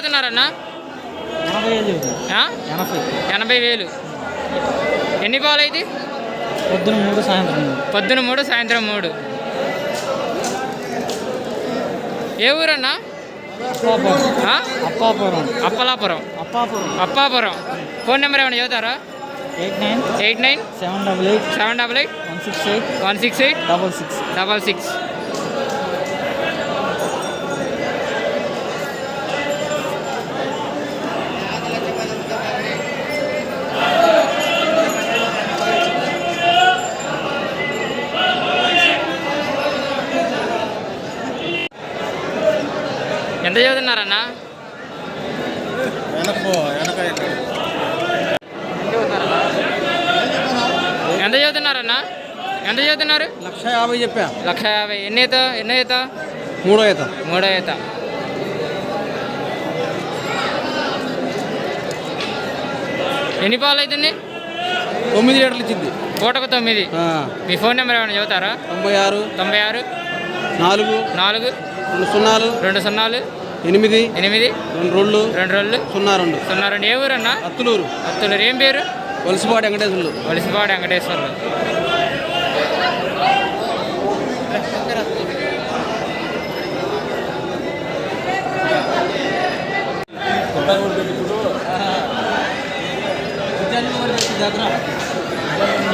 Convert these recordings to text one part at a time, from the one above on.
చదువుతున్నారన్నా? ఎనభై వేలు. ఎన్ని పాలు అయితే పొద్దున మూడు సాయంత్రం మూడు. పొద్దున మూడు సాయంత్రం మూడు. ఏ ఊరన్నా? అప్పాపురం. అప్పలాపురం. అప్పాపురం. అప్పాపురం. ఫోన్ నెంబర్ ఏమైనా చదువుతారా? Eight nine eight nine seven double eight seven double eight one six eight one six eight double six. Double six. ఎంత చదువుతున్నారన్నా? ఎంత చదువుతున్నారన్నా? ఎంత చదువుతున్నారు? లక్ష యాభై చెప్పా. లక్ష యాభై. ఎన్ని ఈత ఎన్నో ఈత మూడో ఈత మూడో ఈత ఎన్ని పాలు అవుతుంది తొమ్మిది లీటర్లు ఇచ్చింది. పూటకు తొమ్మిది. మీ ఫోన్ నెంబర్ ఏమైనా చెబుతారా? తొంభై ఆరు. తొంభై ఆరు. నాలుగు. నాలుగు. రెండు సున్నాలు. రెండు సున్నాలు. ఎనిమిది. ఎనిమిది. రెండు రెండు రెండు రెండు సున్నా రెండు. సున్నా రెండు. ఏ ఊరన్నా? అత్తులూరు. అత్తులూరు. ఏం పేరు? వలసపాటి వెంకటేశ్వర్లు. వలసిపాడు వెంకటేశ్వర్లు.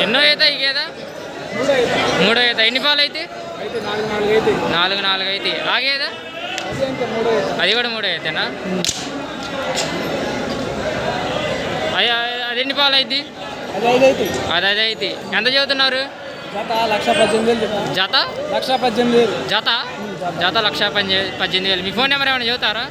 ఎన్నో ఈ గేద? మూడో ఈత. ఎన్ని పాలు అయితే? నాలుగు నాలుగు అయితే. ఆగేదా అది కూడా మూడో అయితేనా? అయ్యా అది ఎన్ని పాలు అయింది అది అది అయితే ఎంత చదువుతున్నారు? జత? లక్ష పద్దెనిమిది జత లక్ష జత లక్ష పద్దెనిమిది వేలు. మీ ఫోన్ నెంబర్ ఏమైనా చదువుతారా?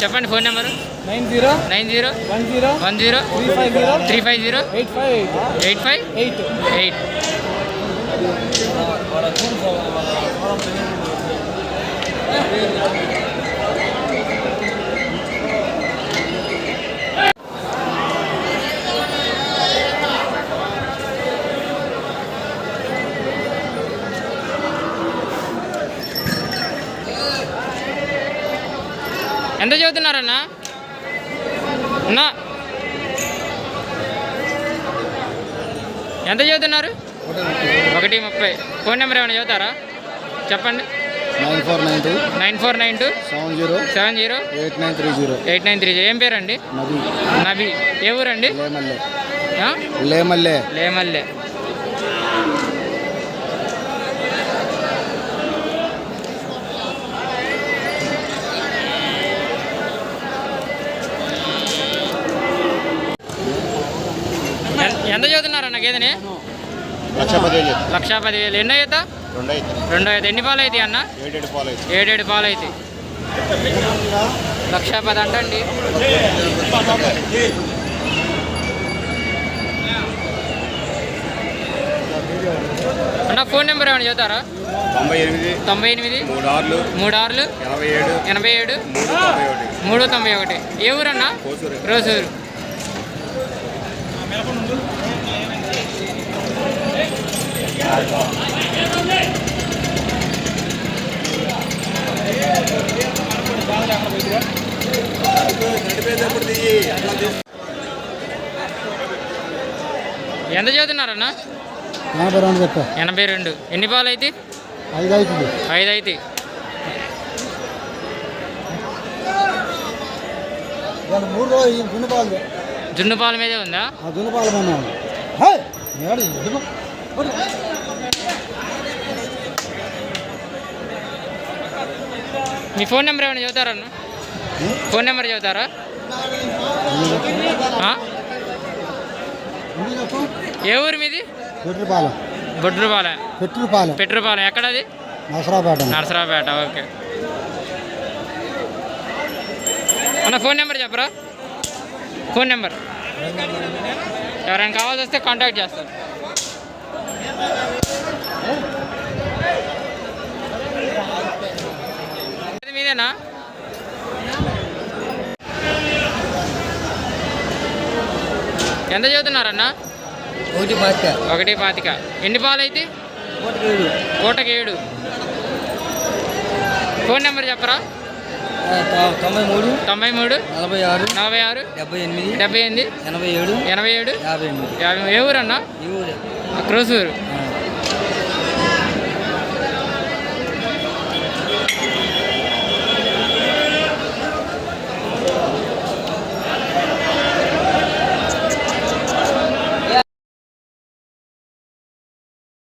చెప్పండి phone number. Nine zero? Nine zero one zero? One zero three five zero? Three five zero eight five? Eight eight five eight eight. ఎంత చదువుతున్నారన్నా? అన్నా. ఎంత చదువుతున్నారు? ఒకటి ముప్పై. ఫోన్ నెంబర్ ఏమైనా చదువుతారా? చెప్పండి. Nine four nine two. Nine four nine two. Seven zero. Seven zero. Eight nine three zero. Eight nine three ఏం పేరండి? నది నబీ ఏ ఊరండి? లేమల్లె? లేమల్లె. లేమల్లె. ఎంత చదువుతున్నారన్న గేదెని? లక్ష పదివేలు. లక్షా పదివేలు. ఎన్నో అవుతా రెండు అయితే రెండో అయితే ఎన్ని పాలు అవుతాయి అన్న? ఏడేడు పాలు అయితే ఏడేడు పాలు అవుతాయి లక్షా పది అంటండి. అన్న ఫోన్ నెంబర్ ఏమైనా చెబుతారా తొంభై ఎనిమిది తొంభై ఎనిమిది మూడు ఆరులు మూడు ఆరులు ఎనభై ఏడు ఎనభై ఏడు మూడు తొంభై ఒకటి. ఏ ఊరన్నా? రోజూరు ఎంత చదువుతున్నారన్నా? ఎనభై రెండు చెప్పా. ఎనభై రెండు. ఎన్ని పాలు అయితే? ఐదు అవుతుంది. ఐదు అయితే. మూడు రోజులు దున్నపాలు జున్ను పాల మీదే ఉందా? దున్నపాలు కొన్నాను మీ ఫోన్ నెంబర్ ఏమైనా చెబుతారా అన్న? ఫోన్ నెంబర్ ఆ? ఏ ఊరు మీది? పెట్రుపాలెం. బొడ్రుపాలెం. పెట్రుపాలెం. పెట్రుపాలెం. ఎక్కడది? నసరాపేట నరసరావుపేట ఓకే. అన్న ఫోన్ నెంబర్ చెప్పరా? Phone number. ఎవరైనా కావాల్సి వస్తే కాంటాక్ట్ చేస్తారు అంతేనా ఎంత చదువుతున్నారన్న? ఒకటి పాతిక. ఒకటి పాతిక. ఎన్ని పాలు అయితే కోటకి ఏడు ఫోన్ నెంబర్ చెప్పరా? తొంభై మూడు తొంభై మూడు నలభై ఆరు నలభై ఆరు డెబ్బై ఎనిమిది డెబ్బై ఎనిమిది ఎనభై ఏడు. ఎనభై ఏడు. యాభై ఎనిమిది. యాభై ఏ ఊరు. అక్కడ క్రోసూరు.